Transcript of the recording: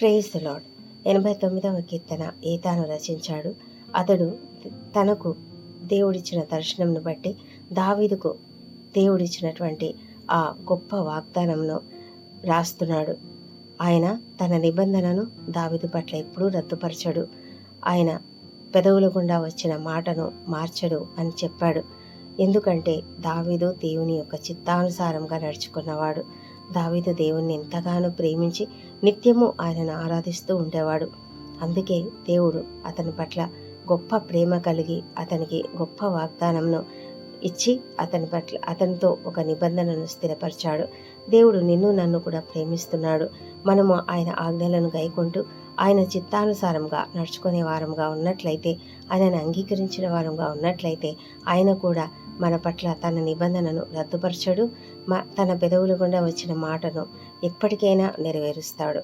Praise lord ఎనభై తొమ్మిదవ కీర్తన Ethan రచించాడు. అతడు తనకు దేవుడిచ్చిన దర్శనంను బట్టి దావీదుకు దేవుడిచ్చినటువంటి ఆ గొప్ప వాగ్దానంను రాస్తున్నాడు. ఆయన తన నిబంధనను దావిదు పట్ల ఎప్పుడూ రద్దుపరచడు. ఆయన పెదవుల గుండా వచ్చిన మాటను మార్చడు అని చెప్పాడు. ఎందుకంటే దావీదు దేవుని యొక్క చిత్తానుసారంగా నడుచుకున్నవాడు. దావీదు దేవుణ్ణి ఎంతగానో ప్రేమించి నిత్యము ఆయనను ఆరాధిస్తూ ఉండేవాడు. అందుకే దేవుడు అతని పట్ల గొప్ప ప్రేమ కలిగి అతనికి గొప్ప వాగ్దానంను ఇచ్చి అతని పట్ల అతనితో ఒక నిబంధనను స్థిరపరిచాడు. దేవుడు నిన్ను నన్ను కూడా ప్రేమిస్తున్నాడు. మనము ఆయన ఆజ్ఞలను గైకుంటూ ఆయన చిత్తానుసారంగా నడుచుకునే వారంగా ఉన్నట్లయితే ఆయనను అంగీకరించిన వారంగా ఉన్నట్లయితే ఆయన కూడా మన పట్ల తన నిబంధనను రద్దుపరచడు మ తన పెదవుల గుండా వచ్చిన మాటను ఎప్పటికైనా నెరవేరుస్తాడు.